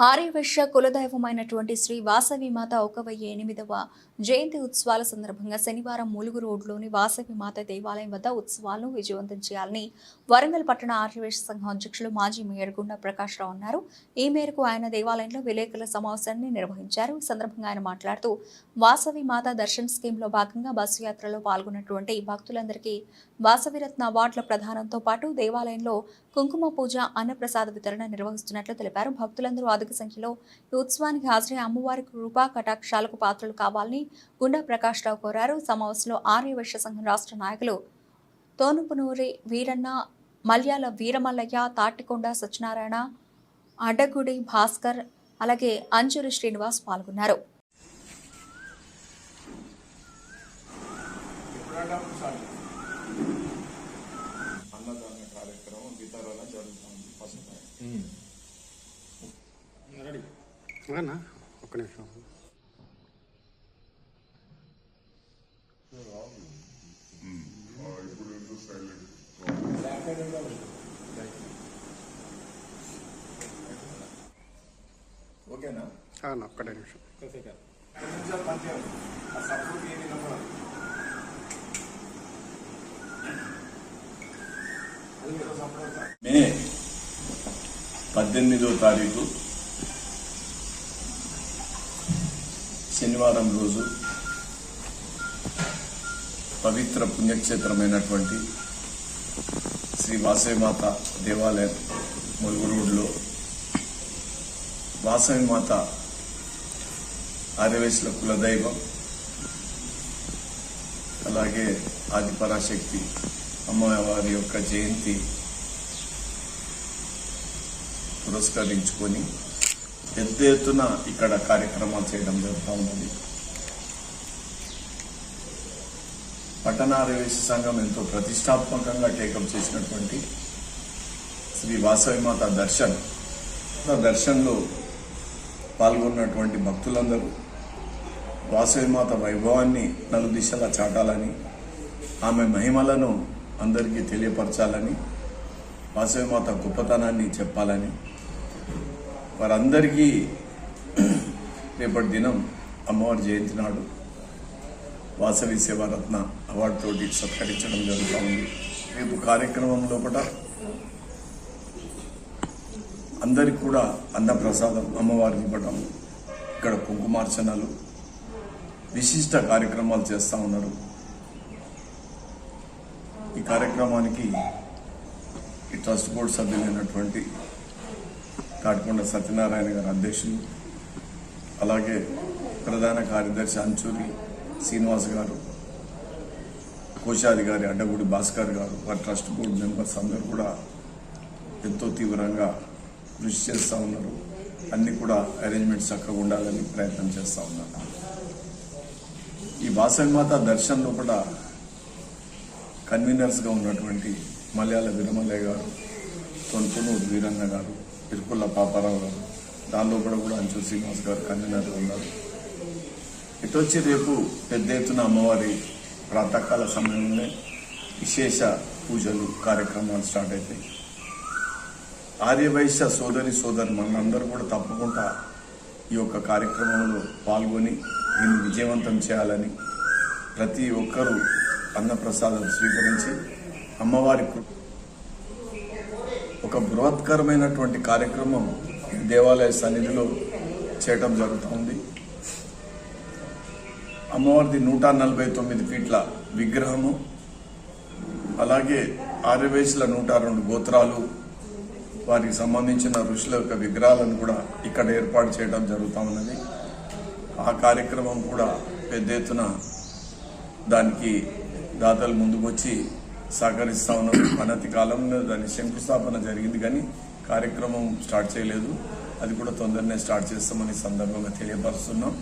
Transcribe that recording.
ఆర్యవైశ్య కులదైవమైనటువంటి శ్రీ వాసవి మాత ఒక వెయ్యి ఎనిమిదవ జయంతి ఉత్సవాల సందర్భంగా శనివారం ములుగు రోడ్లోని వాసవి మాత దేవాలయం వద్ద ఉత్సవాలను విజయవంతం చేయాలని వరంగల్ పట్టణ ఆర్యవైశ్య సంఘం అధ్యక్షులు మాజీ మేయర్ గుండా ప్రకాష్ రావు అన్నారు. ఈ మేరకు ఆయన దేవాలయంలో విలేకరుల సమావేశాన్ని నిర్వహించారు. ఈ సందర్భంగా ఆయన మాట్లాడుతూ వాసవి మాత దర్శన్ స్కీమ్లో భాగంగా బస్సు యాత్రలో పాల్గొన్నటువంటి భక్తులందరికీ వాసవిరత్న అవార్డుల ప్రదానంతో పాటు దేవాలయంలో కుంకుమ పూజ అన్నప్రసాద వితరణ నిర్వహిస్తున్నట్లు తెలిపారు. భక్తులందరూ అధిక సంఖ్యలో ఈ ఉత్సవానికి హాజరై అమ్మవారి కృపా కటాక్షాలకు పాత్రలు కావాలని గుండా ప్రకాష్ రావు కోరారు. సమావేశంలో ఆర్య వైశ్య సంఘం రాష్ట్ర నాయకులు తోనుపునూరి వీరన్న మల్యాల వీరమల్లయ్య తాటికొండ సత్యనారాయణ అడ్డగుడి భాస్కర్ అలాగే అంజూరి శ్రీనివాస్ పాల్గొన్నారు. అన్నదాన కార్యక్రమం వితరణ జరుగుతుంది. అన్నా ఒక్క నిమిషం ఓకేనా అన్న ఒక్కటే నిమిషం మే పద్దెనిమిదో తారీఖు శనివారం రోజు పవిత్ర పుణ్యక్షేత్రమైనటువంటి శ్రీ వాసవిమాత దేవాలయం ములుగు రోడ్లో వాసవిమాత ఆర్యవేశుల కులదైవం అలాగే ఆదిపరాశక్తి అమ్మవారి యొక్క జయంతి పురస్కరించుకొని పెద్ద ఎత్తున ఇక్కడ కార్యక్రమాలు చేయడం జరుగుతూ ఉన్నది. పట్టణారవేశ సంఘం ఎంతో ప్రతిష్టాత్మకంగా టేకప్ చేసినటువంటి శ్రీ వాసవిమాత దర్శన్. దర్శన్లో పాల్గొన్నటువంటి భక్తులందరూ వాసవిమాత వైభవాన్ని నలుదిశలా చాటాలని ఆమె మహిమలను అందరికీ తెలియపరచాలని వాసవిమాత గొప్పతనాన్ని చెప్పాలని వారందరికీ రేపటి దినం అమ్మవారి జయంతి నాడు వాసవి సేవారత్న అవార్డుతోటి సత్కరించడం జరుగుతూ ఉంది. రేపు కార్యక్రమం లోపల అందరికి కూడా అన్నప్రసాదం అమ్మవారిని ఇవ్వడం ఇక్కడ కుంకుమార్చనలు విశిష్ట కార్యక్రమాలు చేస్తూ ఉన్నారు. ఈ కార్యక్రమానికి ఈ ట్రస్ట్ బోర్డు సభ్యులైనటువంటి కాటికొండ సత్యనారాయణ గారి అధ్యక్షులు అలాగే ప్రధాన కార్యదర్శి అంచూరి శ్రీనివాస్ గారు కోశాధికారి అడ్డగూడి భాస్కర్ గారు వారి ట్రస్ట్ బోర్డు మెంబర్స్ అందరూ కూడా ఎంతో తీవ్రంగా కృషి చేస్తూ ఉన్నారు. అన్ని కూడా అరేంజ్మెంట్స్ చక్కగా ఉండాలని ప్రయత్నం చేస్తూ ఉన్నారు. ఈ వాసవిమాత దర్శన్ లోపల కన్వీనర్స్గా ఉన్నటువంటి మలయాళ విరమలయ్య గారు తొనుపునూరు వీరన్న గారు ఇరుకుల్ల పాపారావు గారు దాని లోపల కూడా అంచు శ్రీనివాస్ గారు కన్వీనర్లు ఉన్నారు. ఇటు వచ్చి రేపు పెద్ద ఎత్తున అమ్మవారి ప్రాతకాల సమయంలోనే విశేష పూజలు కార్యక్రమాలు స్టార్ట్ అవుతాయి ఆర్యవైశ్య సోదరి సోదరు మనందరూ కూడా తప్పకుండా ఈ యొక్క కార్యక్రమంలో పాల్గొని దీన్ని విజయవంతం చేయాలని ప్రతి ఒక్కరూ అన్నప్రసాదం స్వీకరించి అమ్మవారి ఒక బృహత్కరమైనటువంటి కార్యక్రమం దేవాలయ సన్నిధిలో చేయటం జరుగుతూ ఉంది. అమ్మవారిది నూట నలభై తొమ్మిది ఫీట్ల విగ్రహము అలాగే ఆర్యవేశుల నూట రెండు గోత్రాలు వారికి సంబంధించిన ఋషుల యొక్క విగ్రహాలను కూడా ఇక్కడ ఏర్పాటు చేయడం జరుగుతూ ఉన్నది. ఆ కార్యక్రమం కూడా పెద్ద ఎత్తున దానికి దాతలు ముందుకొచ్చి సహకరిస్తా ఉన్నారు అనతి కాలంలో దాని శంకుస్థాపన జరిగింది కానీ కార్యక్రమం స్టార్ట్ చేయలేదు. అది కూడా తొందరనే స్టార్ట్ చేస్తామని సందర్భంగా తెలియపరుస్తున్నాం.